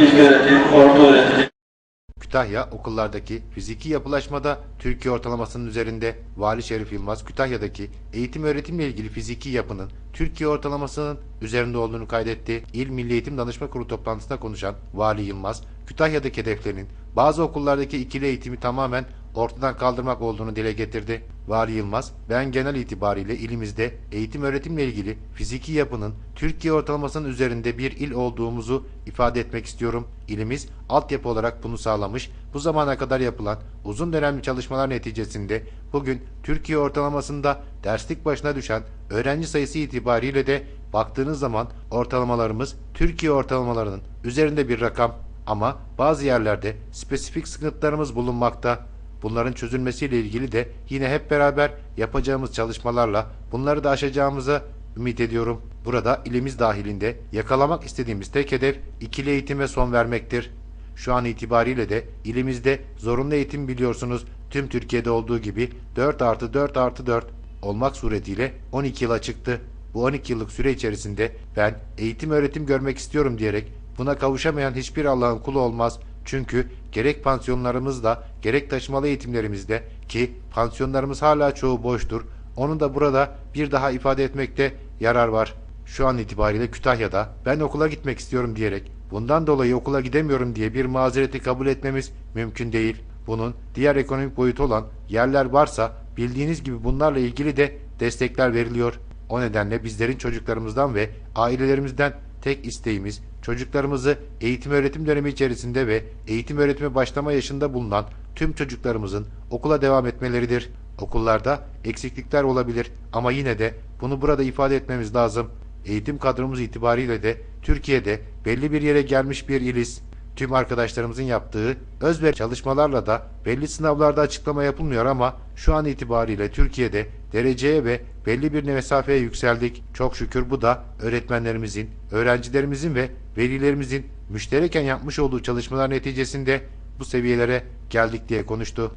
ilk öğretim, orta öğretim, Kütahya okullardaki fiziki yapılaşmada Türkiye ortalamasının üzerinde Vali Şerif Yılmaz Kütahya'daki eğitim öğretimle ilgili fiziki yapının Türkiye ortalamasının üzerinde olduğunu kaydetti. İl Milli Eğitim Danışma Kurulu toplantısında konuşan Vali Yılmaz, Kütahya'daki hedeflerinin bazı okullardaki ikili eğitimi tamamen ortadan kaldırmak olduğunu dile getirdi. Vali Yılmaz, ben genel itibariyle ilimizde eğitim öğretimle ilgili fiziki yapının Türkiye ortalamasının üzerinde bir il olduğumuzu ifade etmek istiyorum. İlimiz altyapı olarak bunu sağlamış. Bu zamana kadar yapılan uzun dönemli çalışmalar neticesinde bugün Türkiye ortalamasında derslik başına düşen öğrenci sayısı itibariyle de baktığınız zaman ortalamalarımız Türkiye ortalamalarının üzerinde bir rakam ama bazı yerlerde spesifik sıkıntılarımız bulunmakta. Bunların çözülmesiyle ilgili de yine hep beraber yapacağımız çalışmalarla bunları da aşacağımızı ümit ediyorum. Burada ilimiz dahilinde yakalamak istediğimiz tek hedef ikili eğitime son vermektir. Şu an itibariyle de ilimizde zorunlu eğitim biliyorsunuz tüm Türkiye'de olduğu gibi 4 artı 4 artı 4 olmak suretiyle 12 yıla çıktı. Bu 12 yıllık süre içerisinde ben eğitim öğretim görmek istiyorum diyerek buna kavuşamayan hiçbir Allah'ın kulu olmaz. Çünkü gerek pansiyonlarımızda gerek taşımalı eğitimlerimizde ki pansiyonlarımız hala çoğu boştur. Onu da burada bir daha ifade etmekte yarar var. Şu an itibariyle Kütahya'da ben okula gitmek istiyorum diyerek bundan dolayı okula gidemiyorum diye bir mazereti kabul etmemiz mümkün değil. Bunun diğer ekonomik boyutu olan yerler varsa bildiğiniz gibi bunlarla ilgili de destekler veriliyor. O nedenle bizlerin çocuklarımızdan ve ailelerimizden tek isteğimiz çocuklarımızı eğitim öğretim dönemi içerisinde ve eğitim öğretime başlama yaşında bulunan tüm çocuklarımızın okula devam etmeleridir. Okullarda eksiklikler olabilir ama yine de bunu burada ifade etmemiz lazım. Eğitim kadromuz itibariyle de Türkiye'de belli bir yere gelmiş bir iliz. Tüm arkadaşlarımızın yaptığı özver çalışmalarla da belli sınavlarda açıklama yapılmıyor ama şu an itibariyle Türkiye'de dereceye ve belli bir mesafeye yükseldik. Çok şükür bu da öğretmenlerimizin, öğrencilerimizin ve velilerimizin müştereken yapmış olduğu çalışmalar neticesinde bu seviyelere geldik diye konuştu.